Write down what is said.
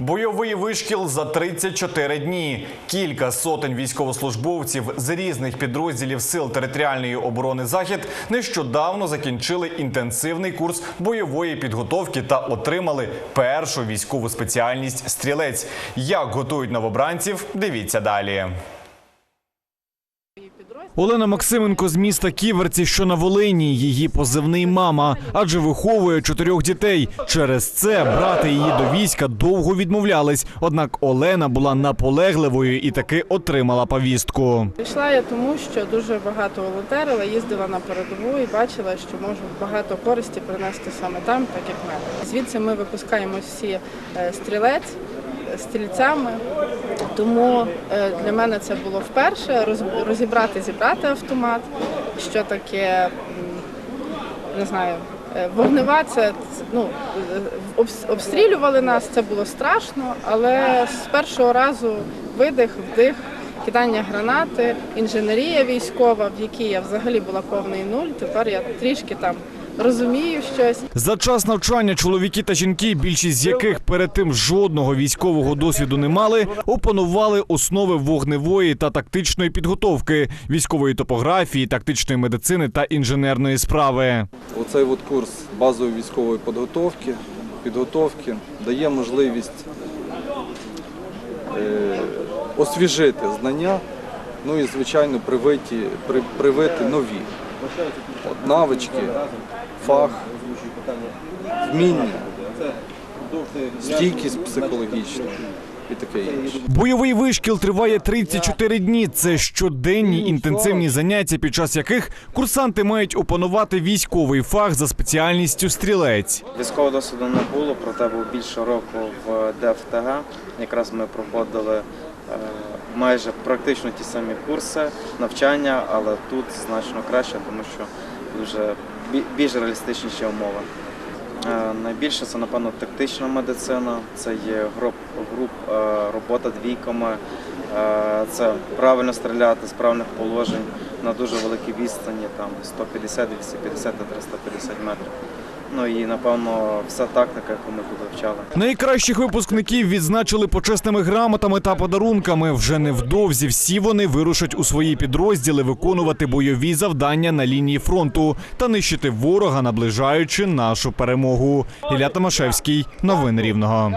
Бойовий вишкіл за 34 дні. Кілька сотень військовослужбовців з різних підрозділів сил територіальної оборони Захід нещодавно закінчили інтенсивний курс бойової підготовки та отримали першу військову спеціальність стрілець. Як готують новобранців? Дивіться далі. Олена Максименко з міста Ківерці, що на Волині, її позивний мама, адже виховує чотирьох дітей. Через це брати її до війська довго відмовлялись. Однак Олена була наполегливою і таки отримала повістку. Пішла я тому, що дуже багато волонтерила, їздила на передову і бачила, що можу багато користі принести саме там, так як мене. Звідси ми випускаємо всі е, стрілець стрільцями. Тому е, для мене це було вперше роз- розібрати, зібрати автомат, що таке, не знаю. е, Вогнева це ну е, обс- обстрілювали нас, це було страшно, але з першого разу видих, вдих, кидання гранати, інженерія військова, в якій я взагалі була повний нуль. Тепер я трішки там розумію щось. За час навчання чоловіки та жінки, більшість з яких перед тим жодного військового досвіду не мали, опанували основи вогневої та тактичної підготовки, військової топографії, тактичної медицини та інженерної справи. Оцей от курс базової військової підготовки, підготовки дає можливість е, освіжити знання, ну і звичайно привиті, при, привити нові От, навички, фах, вміння, стійкість психологічна і таке інше. Бойовий вишкіл триває 34 дні. Це щоденні інтенсивні заняття, під час яких курсанти мають опанувати військовий фах за спеціальністю стрілець. Військового досвіду не було, проте був більше року в ДФТГ. Якраз ми проходили е, майже практично ті самі курси навчання, але тут значно краще, тому що дуже більш реалістичніші умови. Е, Найбільше це, напевно, тактична медицина, це є груп, груп е, робота двійками, це правильно стріляти з правильних положень на дуже великій відстані, там 150, 250 та 350 метрів. Ну і напевно вся тактика, яку ми тут вивчали. Найкращих випускників відзначили почесними грамотами та подарунками. Вже невдовзі всі вони вирушать у свої підрозділи виконувати бойові завдання на лінії фронту та нищити ворога, наближаючи нашу перемогу. Ілля Томашевський, новини Рівного.